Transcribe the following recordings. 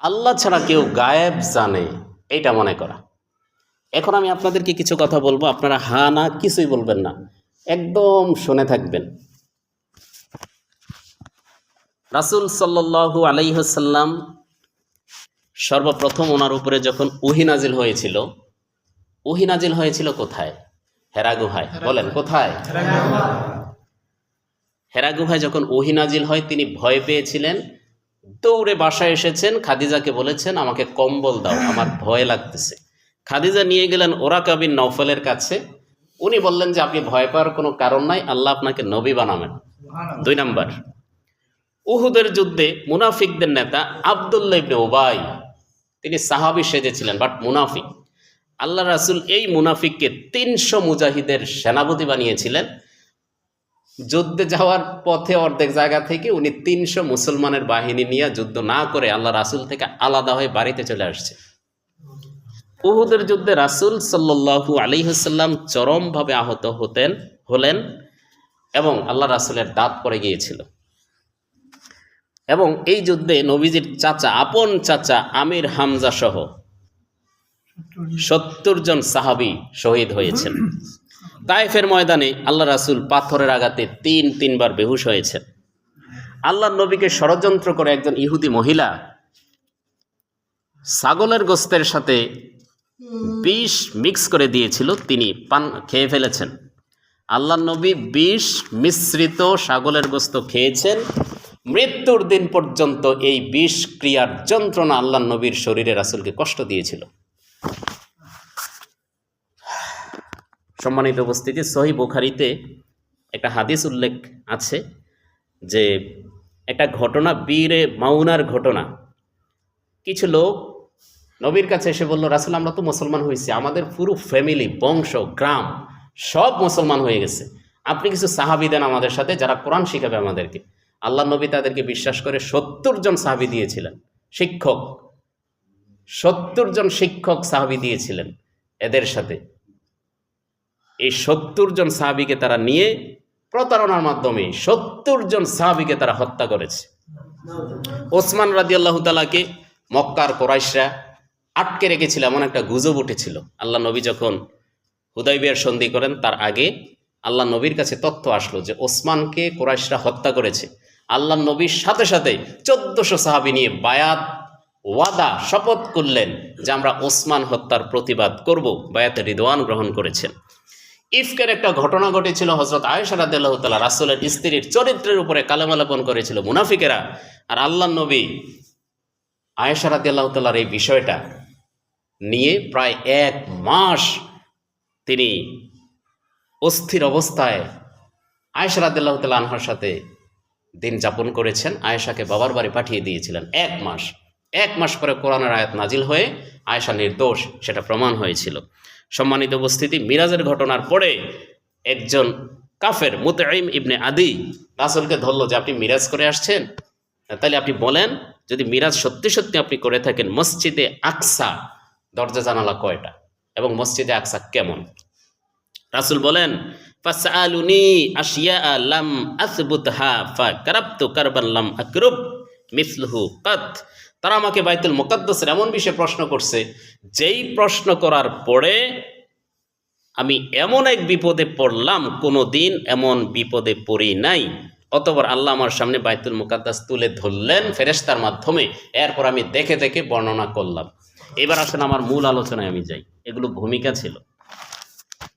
আল্লাহ ছাড়া কেউ গায়েব জানে এটা মনে করা। এখন আমি আপনাদেরকে কিছু কথা বলব আপনারা হা না কিছুই বলবেন না একদম শুনে থাকবেন। রাসুল সাল্লাল্লাহু আলাইহসাল্লাম সর্বপ্রথম ওনার উপরে যখন উহিনাজিল হয়েছিল উহিনাজিল হয়েছিল কোথায়? হেরা গুহায়। বলেন কোথায়? হেরা গুহায়। যখন ওহিনাজিল হয় তিনি ভয় পেয়েছিলেন দৌড়ে বাসায় এসেছেন খাদিজাকে বলেছেন আমাকে কম্বল দাও আমার ভয় লাগতেছে। খাদিজা নিয়ে গেলেন ওরা কাবিন নৌফলের কাছে। উনি বললেন যে আপনি ভয় পাওয়ার কোনো কারণ নাই আল্লাহ আপনাকে নবী বানাবেন। দুই নাম্বার উহুদের যুদ্ধে মুনাফিকদের নেতা আবদুল্লাহ ইবনে ওবাই তিনি সাহাবি সেজেছিলেন বাট মুনাফিক। আল্লাহ রাসুল এই মুনাফিককে তিনশো মুজাহিদের সেনাপতি বানিয়েছিলেন। যুদ্ধে যাওয়ার পথে অর্ধেক জায়গা থেকে উনি তিনশো মুসলমানের বাহিনী নিয়ে যুদ্ধ না করে আল্লাহ রাসুল থেকে আলাদা হয়ে বাড়িতে চলে আসছে। উহুদের যুদ্ধে রাসুল সাল্লু আলিহাসাল্লাম চরমভাবে আহত হতেন, হলেন এবং আল্লাহ রাসুলের দাঁত পড়ে গিয়েছিল। এবং এই যুদ্ধে নবীজির চাচা, আপন চাচা আমির হামজা সহ সত্তর জন সাহাবি শহীদ হয়েছেন। তাইফের ময়দানে আল্লাহ রাসুল পাথরের আঘাতে তিন, তিনবার বেহুশ হয়েছেন আল্লাহ নবীকে ষড়যন্ত্র করে একজন ইহুদি মহিলা ছাগলের গোস্তের সাথে বিষ মিক্স করে দিয়েছিল, তিনি পান খেয়ে ফেলেছেন। আল্লাহ নবী বিষ মিশ্রিত ছাগলের গোস্ত খেয়েছেন। মৃত্যুর দিন পর্যন্ত এই বিষ ক্রিয়ার যন্ত্রণা আল্লাহ নবীর শরীরে রাসুলকে কষ্ট দিয়েছিল। সম্মানিত উপস্থিতি, সহি বুখারিতে একটা হাদিস উল্লেখ আছে যে একটা ঘটনা, বীরে মাউনার ঘটনা। কিছু লোক নবীর কাছে এসে বলল, রাসুল, আমরা তো মুসলমান হয়েছি। আমাদের পুরো ফ্যামিলি বংশ, গ্রাম সব মুসলমান হয়ে গেছে। আপনি কিছু সাহাবি দেন আমাদের সাথে যারা কোরআন শিখাবে আমাদেরকে। আল্লাহ নবী তাদেরকে বিশ্বাস করে সত্তর জন সাহাবি দিয়েছিলেন, শিক্ষক। সত্তর জন শিক্ষক সাহাবি দিয়েছিলেন এদের সাথে। এই সত্তর জন সাহাবিকে তারা নিয়ে প্রতারণার মাধ্যমে সত্তর জন সাহাবিকে তারা হত্যা করেছে। ওসমান রাজি তালাকে মক্কার কোরাইশরা আটকে রেখেছিল, এমন একটা গুজব উঠেছিল। আল্লাহ নবী যখন হুদাইবিয়ার সন্ধি করেন, তার আগে আল্লাহ নবীর কাছে তথ্য আসলো যে ওসমানকে কোরাইশরা হত্যা করেছে। আল্লাহ নবীর সাথে সাথে চোদ্দশো সাহাবি নিয়ে বায়াত, ওয়াদা শপথ করলেন যে আমরা ওসমান হত্যার প্রতিবাদ করব, বায়াতে রিদওয়ান গ্রহণ করেছেন। ইফকের একটা ঘটনা ঘটেছিল হজরত তালা রাসুলের স্ত্রীর চরিত্রের উপরে কালেমালাপন করেছিল মুনাফিকেরা। আর আল্লাহ নবী তালার এই বিষয়টা নিয়ে প্রায় এক মাস তিনি অস্থির অবস্থায় তালা আনহার সাথে দিন যাপন করেছেন। আয়েশাকে বাবার বাড়ি পাঠিয়ে দিয়েছিলেন এক মাস। এক মাস পরে কোরআনের আয়াত নাজিল হয়ে আয়েশা নির্দোষ, সেটা প্রমাণ হয়েছিল। সম্মানিত উপস্থিতি, মিরাজের ঘটনার পরে একজন কাফের, মুতাইম ইবনে আদি রাসুলকে ধরলো যে আপনি মিরাজ করে আসছেন। তাহলে আপনি বলেন, যদি মিরাজ সত্যি সত্যি আপনি করে থাকেন, মসজিদে আকসা, দরজা জানালা কয়টা? এবং মসজিদে আকসা কেমন? রাসুল বলেন, ফাসআলুনি আশিয়া লাম আসবুতহা ফাকারাবতু কারবান লাম আকরুব। মিসলুহু কাত তারা আমাকে বাইতুল মুকাদ্দাসের এমন বিষয়ে প্রশ্ন করছে, যেই প্রশ্ন করার পরে আমি এমন এক বিপদে পড়লাম কোনো দিন এমন বিপদে পড়ি নাই। অতবার আল্লাহ আমার সামনে বাইতুল মুকাদ্দাস তুলে ধরলেন ফেরেস্তার মাধ্যমে। এরপর আমি দেখে দেখে বর্ণনা করলাম। এবার আসেন আমার মূল আলোচনায় আমি যাই। এগুলো ভূমিকা ছিল।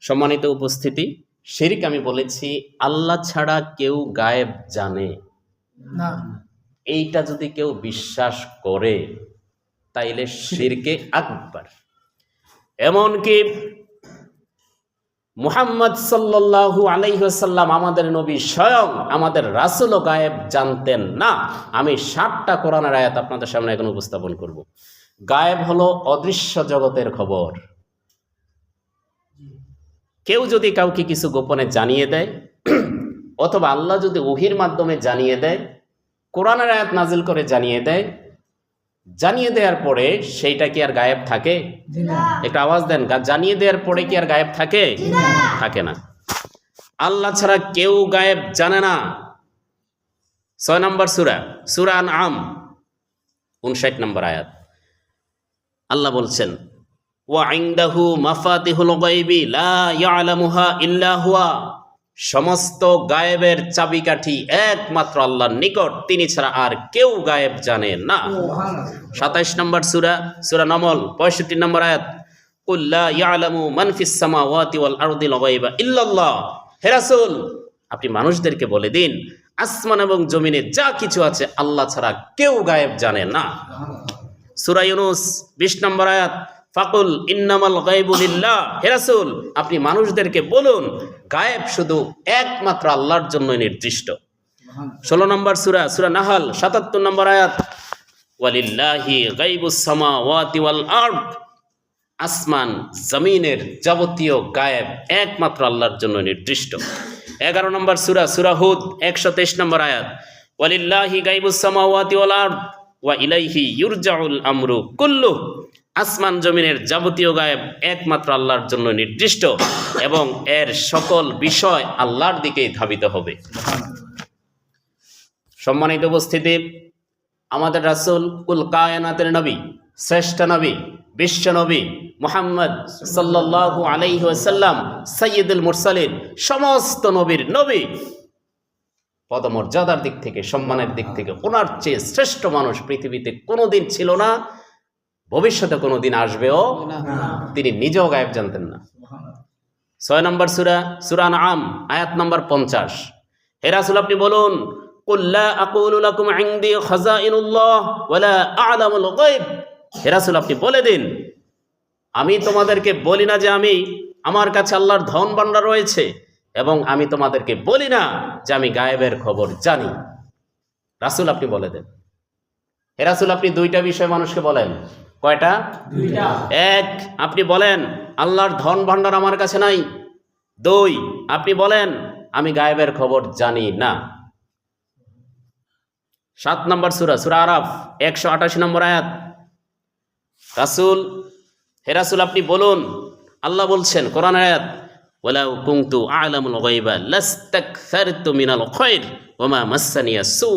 সম্মানিত উপস্থিতি, শিরিক আমি বলেছি, আল্লাহ ছাড়া কেউ গায়েব জানে। না। এইটা যদি কেউ বিশ্বাস করে, তাইলে শিরকে আকবার। এমনকি মুহাম্মদ সাল্লাল্লাহু আলাইসাল্লাম আমাদের নবী স্বয়ং আমাদের রাসুল গায়েব জানতেন না। আমি ষাটটা কোরআনের আয়াত আপনাদের সামনে এখন উপস্থাপন করব। গায়েব হলো অদৃশ্য জগতের খবর। কেউ যদি কাউকে কিছু গোপনে জানিয়ে দেয়, অথবা আল্লাহ যদি ওহির মাধ্যমে জানিয়ে দেয় কোরআনের আয়াত নাজিল করে জানিয়ে দেয়। জানিয়ে দেওয়ার পরে সেইটা কি আর গায়েব থাকে? একটা আওয়াজ দেন জানিয়ে দেওয়ার পরে কি আর গায়েব থাকে? থাকে না। আল্লাহ ছাড়া কেউ গায়েব জানে না। ছয় নম্বর সুরা সুরা আম উনষাট নম্বর আয়াত। আল্লাহ বলছেন ওয়া ইনদাহু মাফাতিহুল গায়বি লা ইয়ালামুহা ইল্লা হুয়া। সমস্ত গায়েবের চাবিকাঠি একমাত্র আল্লাহর নিকট, তিনি ছাড়া আর কেউ গায়েব জানে না। সাতাইশ নম্বর সুরা সুরা নমল, পঁয়ষট্টি নম্বর আয়াত কুল্লা ইয়ালামু মানফিস সামাওয়াতি ওয়াল আরদিল গায়বা ইল্লাল্লাহ। হে রাসূল, আপনি মানুষদেরকে বলে দিন, আসমান এবং জমিনে যা কিছু আছে আল্লাহ ছাড়া কেউ গায়েব জানে না। সুরা ইউনুস, বিশ নম্বর আয়াত ফাকুল ইন্নামাল গায়বুলিল্লাহ হে রাসূল আপনি মানুষদেরকে বলুন গায়েব শুধু একমাত্র আল্লাহর জন্য নির্দিষ্ট। ষোলো নম্বর সুরা সুরা নাহাল সাতাত্তর নম্বর আয়াত। ওয়ালিল্লাহি গাইবুস সামাওয়াতি ওয়াল আরদ। আসমান জমিনের যাবতীয় গায়েব একমাত্র আল্লাহর জন্য নির্দিষ্ট। এগারো নম্বর সুরা সুরা হুদ একশো তেইশ নম্বর আয়াত। ওয়ালিল্লাহি গাইবুস সামাওয়াতি ওয়াল আরদ। ওয়া ইলাইহি ইউরজাউল আমরু কুল্লু আসমান জমিনের যাবতীয় গায়েব একমাত্র আল্লাহর জন্য নির্দিষ্ট এবং এর সকল বিষয় আল্লাহর দিকেই ধাবিত হবে। সম্মানিত উপস্থিতি, আমাদের রাসূল, কুল কায়নাতের নবী, শ্রেষ্ঠ নবী, বিশ্ব নবী মোহাম্মদ সাল্লাল্লাহু আলাইহি ওয়াসাল্লাম, সাইয়্যিদুল মুরসালিন, সমস্ত নবীর নবী পদমর্যাদার দিক থেকে, সম্মানের দিক থেকে, ওনার চেয়ে শ্রেষ্ঠ মানুষ পৃথিবীতে কোনোদিন ছিল না। ভবিষ্যতে কোনোদিন আসবেও তিনি নিজেও গায়েব জানতেন না। ছয় নম্বর সুরা সুরান আম আয়াত নম্বর পঞ্চাশ। হে রাসূল আপনি বলুন হে রাসূল আপনি বলে দিন আমি তোমাদেরকে বলি না যে আমি আমার কাছে আল্লাহর ধন ভাণ্ডার রয়েছে এবং আমি তোমাদেরকে বলি না যে আমি গায়েবের খবর জানি। রাসূল আপনি বলে দেন। হে রাসূল আপনি দুইটা বিষয় মানুষকে বলেন। কয়টা? এক। আপনি বলেন আল্লাহর ধন ভাণ্ডার আমার কাছে নাই। দুই। আপনি বলেন আমি গায়েবের খবর জানি না। সাত নম্বর সুরা সুরা আরাফ একশো আটাশি নম্বর আয়াত। রাসুল হে রাসুল আপনি বলুন আল্লাহ বলছেন কোরআন আয়াত ওয়ালাউ কুনতু আ'লামুল গায়বা লাস্তাকসারতু মিনাল খায়র ওমা মাসানিয়া সু।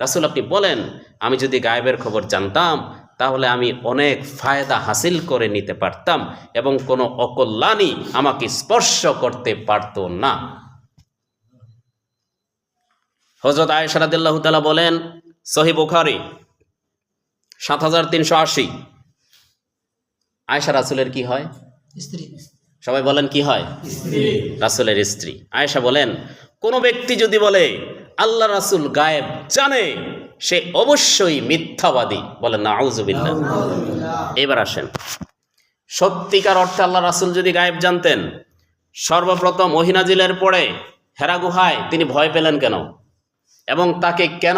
রাসুল আপনি বলেন আমি যদি গায়েবের খবর জানতাম তাহলে আমি অনেক ফায়দা হাসিল করে নিতে পারতাম এবং কোনো অকল্যাণই আমাকে স্পর্শ করতে পারতো না। হজরত আয়সারাদিল্লাহ তালা বলেন সহি বুখারি সাত হাজার তিনশো আশি। আয়সা রাসুলের কি হয়? স্ত্রী। সবাই বলেন কি হয়? রাসুলের স্ত্রী। আয়েশা বলেন কোনো ব্যক্তি যদি বলে আল্লাহ রাসুল গায়েব জানে সে অবশ্যই মিথ্যাবাদী। বলেন না আউজুবিল্লাহ এবার আসেন। সত্যিকার অর্থে আল্লাহ রাসুল যদি গায়েব জানতেন, সর্বপ্রথম ওহিনাজিলের পরে হেরা গুহায় তিনি ভয় পেলেন কেন? এবং তাকে কেন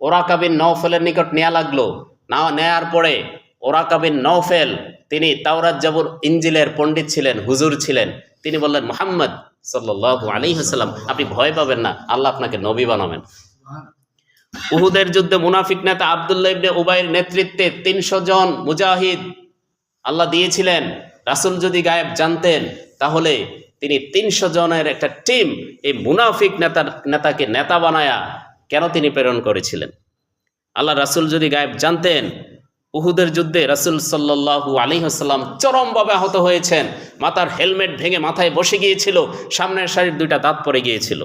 ওরাকাবিন নওফেলের নিকট নেয়া লাগল? না, নেয়ার পরে ওরাকাবিন নওফেল তিনি তাওরাত জাবুর ইঞ্জিলের পণ্ডিত ছিলেন, হুজুর ছিলেন। তিনি বললেন, মোহাম্মদ সাল্লাল্লাহু আলাইহি হাসাল্লাম আপনি ভয় পাবেন না, আল্লাহ আপনাকে নবী বানাবেন। উহুদের যুদ্ধে মুনাফিক নেতা আবদুল্লাহ ইবনে উবাইয়ের নেতৃত্বে তিনশো জন মুজাহিদ আল্লাহ দিয়েছিলেন। রাসূল যদি গায়েব জানতেন, তাহলে তিনি তিনশো জনের একটা টিম এই মুনাফিক নেতার নেতাকে নেতা বানায়া কেন তিনি প্রেরণ করেছিলেন? আল্লাহ রাসূল যদি গায়েব জানতেন, উহুদের যুদ্ধে রাসূল সাল্লাল্লাহু আলাইহি ওয়াসাল্লাম চরমভাবে আহত হয়েছেন। মাথার হেলমেট ভেঙে মাথায় বসে গিয়েছিল, সামনের সারির দুইটা দাঁত পড়ে গিয়েছিল।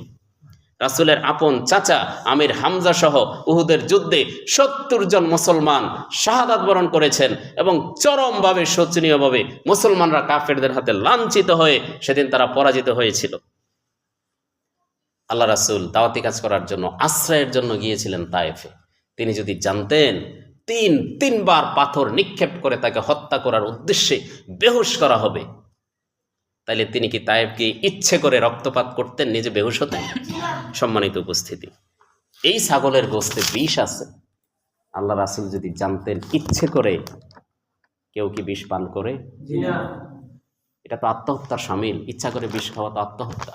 রাসূলের আপন চাচা আমির হামজা সহ উহুদের যুদ্ধে সত্তর জন মুসলমান শাহাদাত বরণ করেছেন এবং চরমভাবে শোচনীয়ভাবে মুসলমানরা কাফেরদের হাতে লাঞ্ছিত হয়ে সেদিন তারা পরাজিত হয়েছিল। আল্লাহ রাসূল দাওয়াতি কাজ করার জন্য আশ্রয়ের জন্য গিয়েছিলেন তায়েফে। তিনি যদি জানতেন, তিন, তিনবার পাথর নিক্ষেপ করে তাকে হত্যা করার উদ্দেশ্যে বেহুশ করা হবে। তাইলে তিনি কি তায়েবকে ইচ্ছে করে রক্তপাত করতেন নিজে বেহুশ হতেন? সম্মানিত উপস্থিতি এই ছাগলের গোস্তে বিষ আছে? আল্লাহ রাসুল যদি জানতেন ইচ্ছে করে কেউ কি বিষ পান করে? এটা তো আত্মহত্যার সামিল ইচ্ছা করে বিষ খাওয়া তো আত্মহত্যা।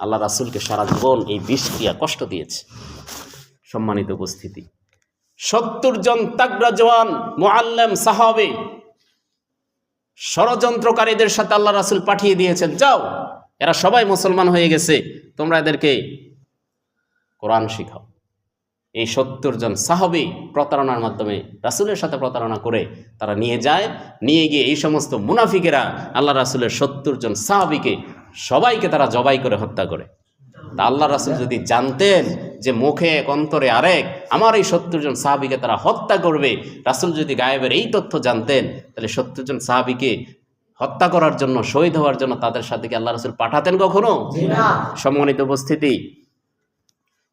আল্লাহ রাসুলকে সারা জীবন এই বিষ দিয়া কষ্ট দিয়েছে। সম্মানিত উপস্থিতি সত্তর জন তাগরা জওয়ান মোয়াল্লেম সাহাবে ষড়যন্ত্রকারীদের সাথে আল্লাহ রাসুল পাঠিয়ে দিয়েছেন, যাও। এরা সবাই মুসলমান হয়ে গেছে, তোমরা এদেরকে কোরআন শিখাও। এই সত্তর জন সাহাবি প্রতারণার মাধ্যমে, রাসুলের সাথে প্রতারণা করে তারা নিয়ে যায়, নিয়ে গিয়ে এই সমস্ত মুনাফিকেরা আল্লাহ রাসুলের সত্তর জন সাহাবিকে সবাইকে তারা জবাই করে হত্যা করে। তা আল্লাহ রাসুল যদি জানতেন যে মুখে এক অন্তরে আরেক আমার এই সত্তর জন সাহাবিকে তারা হত্যা করবে রাসুল যদি গায়েবের এই তথ্য জানতেন তাহলে সত্তর জন সাহাবিকে হত্যা করার জন্য শহীদ হওয়ার জন্য তাদের সাথে কি আল্লাহ রাসুল পাঠাতেন কখনো? সম্মানিত উপস্থিতি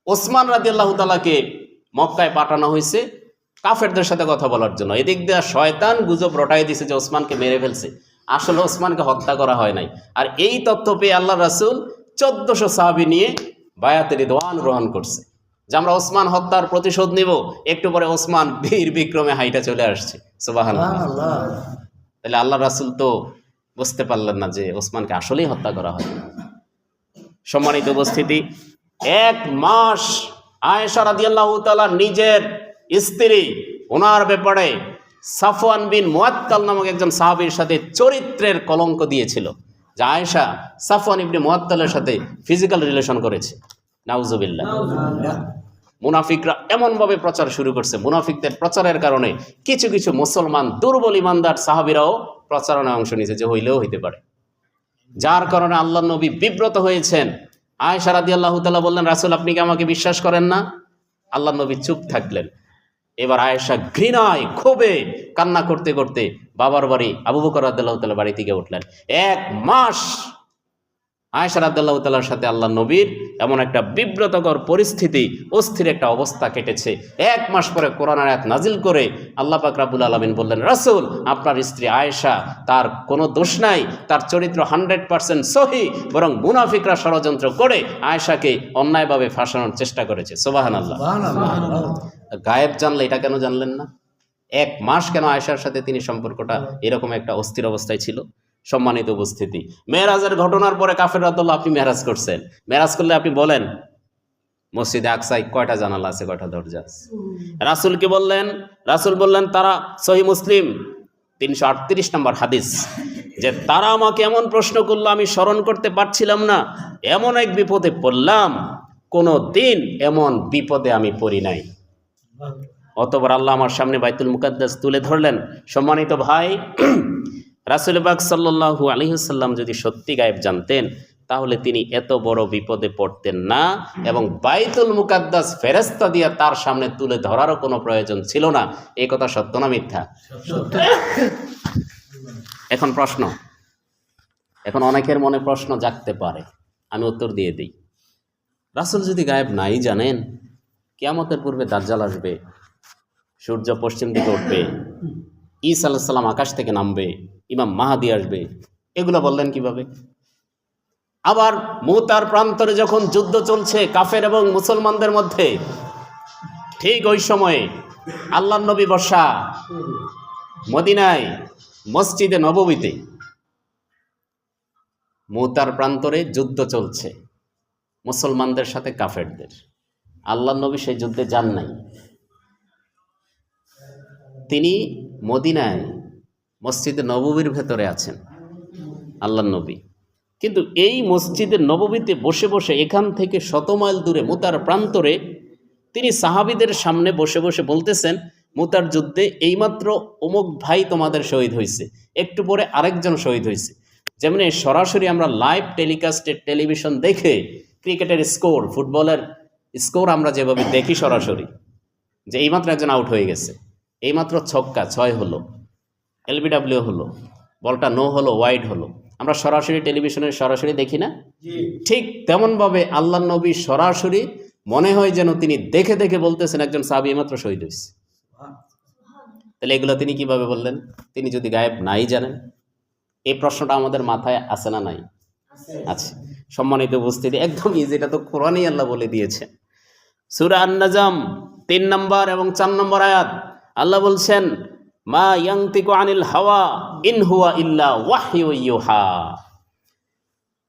ওসমান রাজি আল্লাহ তালাকে মক্কায় পাঠানো হয়েছে কাফেরদের সাথে কথা বলার জন্য। এদিক দিয়ে শয়তান গুজব রটাই দিছে যে ওসমানকে মেরে ফেলছে। আসলে ওসমানকে হত্যা করা হয় নাই। আর এই তথ্য পেয়ে আল্লাহ রাসুল চোদ্দশো সাহাবি নিয়ে বায়াতের দোয়ান গ্রহণ করছে। যে আমরা ওসমান হত্যার প্রতিশোধ নিব একটু পরে ওসমান বীর বিক্রমে হাইটা চলে আসছে। সুবাহান তাহলে আল্লাহ রাসুল তো বুঝতে পারলেন না যে ওসমানকে আসলেই হত্যা করা হয়। সম্মানিত উপস্থিতি এক মাস আয়েশা রাদিয়াল্লাহু তাআলা নিজের স্ত্রী ওনার ব্যাপারে সাফওয়ান বিন মুয়াত্তাল নামক একজন সাহাবীর সাথে চরিত্রের কলঙ্ক দিয়েছিল। যে আয়েশা সাফওয়ান ইবনে মুয়াত্তালের সাথে ফিজিক্যাল রিলেশন করেছে। নাউজুবিল্লাহ। মুনাফিকরা এমনভাবে প্রচার শুরু করছে। মুনাফিকদের প্রচারের কারণে কিছু কিছু মুসলমান দুর্বল ইমানদার সাহাবিরাও প্রচারণায় অংশ নিয়েছে যে হইলেও হইতে পারে। যার কারণে আল্লাহ নবী বিব্রত হয়েছেন। আয়সা রাদি আল্লাহ তালা বললেন রাসুল আপনি কি আমাকে বিশ্বাস করেন না? আল্লাহ নবী চুপ থাকলেন। এবার আয়েশা ঘৃণায়, ক্ষোভে কান্না করতে করতে বাবার বাড়ি, আবু বকর আদাল্লাহ তালা বাড়ি থেকে উঠলেন। এক মাস আয়েশা রাদ্দাল্লাহ তালার সাথে আল্লাহ নবীর এমন একটা বিব্রতকর পরিস্থিতি অস্থির একটা অবস্থা কেটেছে। এক মাস পরে কোরআন আয়াত নাজিল করে আল্লাহ পাক রাবুল আলমিন বললেন রাসুল আপনার স্ত্রী আয়েশা তার কোনো দোষ নাই তার চরিত্র হান্ড্রেড পার্সেন্ট সহি বরং মুনাফিকরা ষড়যন্ত্র করে আয়েশাকে অন্যায়ভাবে ফাঁসানোর চেষ্টা করেছে। সোবাহান আল্লাহ গায়েব জানলে এটা কেন জানলেন না? এক মাস কেন আয়েশার সাথে তিনি সম্পর্কটা এরকম একটা অস্থির অবস্থায় ছিল? সম্মানিত উপস্থিতি। মেয়েরাজের ঘটনার পরে কাফের রাতুল্লাহ আপনি মেরাজ করছেন। মেরাজ করলে আপনি বলেন মসজিদে আকসাই কয়টা জানালা আছে কয়টা দরজা আছে? রাসুলকে বললেন? রাসুল বললেন তারা সহি মুসলিম তিনশো আটত্রিশ নম্বর হাদিস যে তারা আমাকে এমন প্রশ্ন করল আমি স্মরণ করতে পারছিলাম না। এমন এক বিপদে পড়লাম কোনো দিন এমন বিপদে আমি পড়ি নাই। অতবার আল্লাহ আমার সামনে বাইতুল মুকাদ্দাস তুলে ধরলেন। সম্মানিত ভাই রাসুল বাগ সাল্লাহু আলহিহাল্লাম যদি সত্যি গায়েব জানতেন, তাহলে তিনি এত বড় বিপদে পড়তেন না এবং বাইতুল মুকাদ্দাস ফেরেস্তা দিয়া তার সামনে তুলে ধরারও কোনো প্রয়োজন ছিল না। এই কথা সত্য না মিথ্যা? এখন প্রশ্ন। এখন অনেকের মনে প্রশ্ন জাগতে পারে। আমি উত্তর দিয়ে দিই। রাসুল যদি গায়েব নাই জানেন, কেয়ামতের পূর্বে দাজ্জাল আসবে, সূর্য পশ্চিম দিকে উঠবে, ঈসা আল্লাহ সাল্লাম আকাশ থেকে নামবে। ইমাম মাহাদি আসবে। এগুলো বললেন কীভাবে? আবার মুতার প্রান্তরে যখন যুদ্ধ চলছে কাফের এবং মুসলমানদের মধ্যে, ঠিক ওই সময়ে আল্লাহ নবী বর্ষা মদিনায়, মসজিদে নববীতে মুতার প্রান্তরে যুদ্ধ চলছে, মুসলমানদের সাথে কাফেরদের। আল্লাহ নবী সেই যুদ্ধে যান নাই। তিনি মদিনায় মসজিদে নববীর ভেতরে আছেন আল্লাহ নবী। কিন্তু এই মসজিদের নববীতে বসে বসে এখান থেকে শত মাইল দূরে মুতার প্রান্তরে তিনি সাহাবিদের সামনে বসে বসে বলতেছেন, মুতার যুদ্ধে এইমাত্র অমুক ভাই তোমাদের শহীদ হয়েছে একটু পরে আরেকজন শহীদ হয়েছে যেমন সরাসরি আমরা লাইভ টেলিকাস্টের টেলিভিশন দেখে ক্রিকেটের স্কোর, ফুটবলের স্কোর আমরা যেভাবে দেখি সরাসরি, যে এইমাত্র একজন আউট হয়ে গেছে, এইমাত্র ছক্কা, ছয় হলো। এলবিডাব্লিউ হলো বলটা নো হলো ওয়াইড হলো। আমরা সরাসরি টেলিভিশনে সরাসরি দেখি না? ঠিক তেমনভাবে আল্লাহ নবী সরাসরি মনে হয় যেন তিনি দেখে দেখে বলতেছেন একজন সাহাবি মাত্র শহীদ হয়েছে। তাহলে এগুলো তিনি কীভাবে বললেন? তিনি যদি গায়েব নাই জানেন? এই প্রশ্নটা আমাদের মাথায় আছে না নাই? আছে। সম্মানিত উপস্থিতি একদম ইজি এটা তো কোরআনই আল্লাহ বলে দিয়েছে। সুরা আন্নাজাম তিন নম্বর এবং চার নম্বর আয়াত আল্লাহ বলছেন মা ইয়াংতিকু আনিল হাওয়া ইন হুয়া ইল্লা ওয়াহয়ু ইউহা।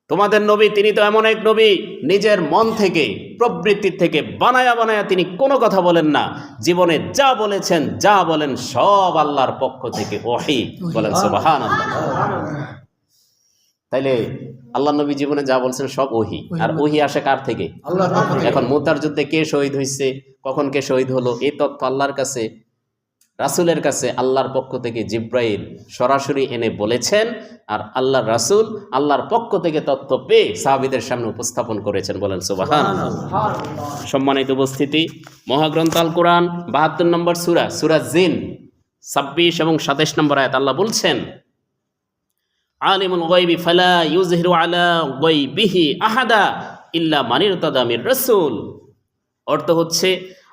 তোমাদের নবী তিনি তো এমন এক নবী নিজের মন থেকে প্রবৃত্তির থেকে বানায়া বানায়া তিনি কোনো কথা বলেন না। জীবনে যা বলেছেন যা বলেন সব আল্লাহর পক্ষ থেকে ওহি। বলেন সুবাহান তাইলে আল্লাহ নবী জীবনে যা বলছেন সব ওহি। আর ওহি আসে কার থেকে? থেকে। এখন মোতার যুদ্ধে কে শহীদ হয়েছে কখন কে শহীদ হলো এই তথ্য আল্লাহর কাছে রাসূলের কাছে আল্লাহর পক্ষ থেকে জিব্রাইল সরাসরি এনে বলেছেন আর আল্লাহর রাসূল আল্লাহর পক্ষ থেকে তথ্য পেয়ে সাহাবিদের সামনে উপস্থাপন করেছেন বলেন সুবাহান সম্মানিত উপস্থিতি মহাগ্রন্থ আল কোরআন বাহাত্তর নম্বর সুরা সুরা জিন ছাব্বিশ এবং সাতাইশ নম্বর আয়াত আল্লাহ বলছেন আলিমুল গায়বি ফালা ইউজহিরু আলা গায়বিহি আহাদা ইল্লা মানির তাদামির রসুল। অর্থ হচ্ছে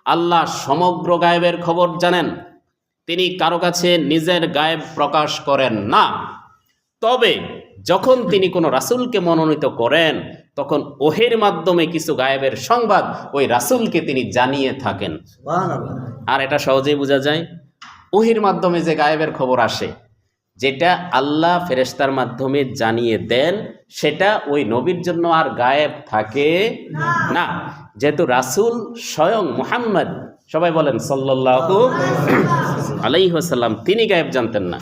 আল্লাহ সমগ্র গায়েবের খবর জানেন তিনি কারও কাছে নিজের গায়েব প্রকাশ করেন না। তবে যখন তিনি কোনো রাসূলকে মনোনীত করেন তখন ওহের মাধ্যমে কিছু গায়েবের সংবাদ ওই রাসূলকে তিনি জানিয়ে থাকেন। আর এটা সহজেই বোঝা যায় ওহির মাধ্যমে যে গায়েবের খবর আসে যেটা আল্লাহ ফেরেশতার মাধ্যমে জানিয়ে দেন সেটা ওই নবীর জন্য আর গায়েব থাকে না। যেহেতু রাসূল স্বয়ং মুহাম্মদ সবাই বলেন সাল্লাল্লাহু আলাইহি হাসাল্লাম তিনি গায়েব জানতেন না।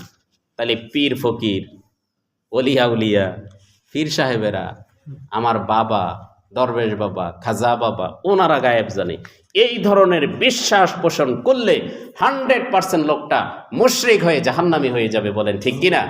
তাহলে পীর ফকির অলিয়া উলিয়া, পীর সাহেবেরা, আমার বাবা, দরবেশ বাবা, খাজা বাবা, ওনারা গায়েব জানে। এই ধরনের বিশ্বাস পোষণ করলে হান্ড্রেড পার্সেন্ট লোকটা মুশ্রিক হয়ে জাহান্নামি হয়ে যাবে বলেন ঠিক কিনা?